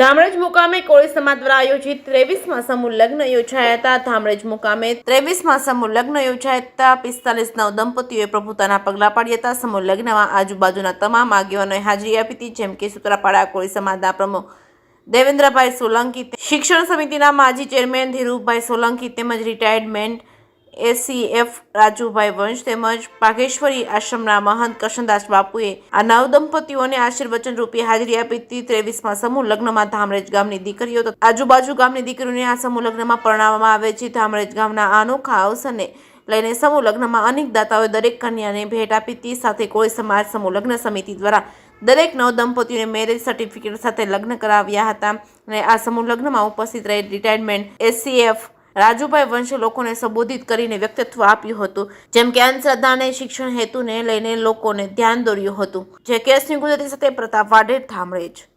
ધામરજ મુકામે કોળી સમાજ દ્વારા આયોજિત ત્રેવીસમાં સમૂહ લગ્ન યોજાયા હતા. ધામરજ મુકામે ત્રેવીસમાં સમૂહ લગ્ન યોજાયા હતા. પિસ્તાલીસ નવ દંપતીઓએ પ્રભુતાના પગલા પાડ્યા હતા. સમૂહ લગ્નમાં આજુબાજુના તમામ આગેવાનોએ હાજરી આપી હતી, જેમ કે સુત્રાપાડા કોળી સમાજના પ્રમુખ દેવેન્દ્રભાઈ સોલંકી, શિક્ષણ સમિતિના માજી ચેરમેન ધીરુભાઈ સોલંકી તેમજ રિટાયર્ડમેન્ટ એસીએફ રાજુભાઈ વંશ તેમજ પાઘેશ્વરી આશ્રમના મહંત કરશનદાસ બાપુએ આ નવ દંપતીઓને આશીર્વચન રૂપે હાજરી આપી હતી ત્રેવીસમાં સમૂહ લગ્નમાં ધામરેજ ગામની દીકરીઓ આજુબાજુ ગામની દીકરીઓને આ સમૂહ લગ્નમાં પરણાવવામાં આવે છે. ધામરેજ ગામના અનોખા અવસરને લઈને સમૂહ લગ્નમાં અનેક દાતાઓએ દરેક કન્યાને ભેટ આપી હતી સાથે કોઈ સમાજ સમૂહ લગ્ન સમિતિ દ્વારા દરેક નવ દંપતીઓને મેરેજ સર્ટિફિકેટ સાથે લગ્ન કરાવ્યા હતા અને આ સમૂહ લગ્નમાં ઉપસ્થિત રહી રિટાયરમેન્ટ એસસીએફ રાજુભાઈ વંશ લોકોને સંબોધિત કરીને વ્યક્તિત્વ આપ્યું હતું. જેમ કે અંધશ્રદ્ધાને, શિક્ષણ હેતુને લઈને લોકોને ધ્યાન દોર્યું હતું. જે કેસની ગુજરાતી સાથે પ્રતાપ વાઢેર ધામરેજ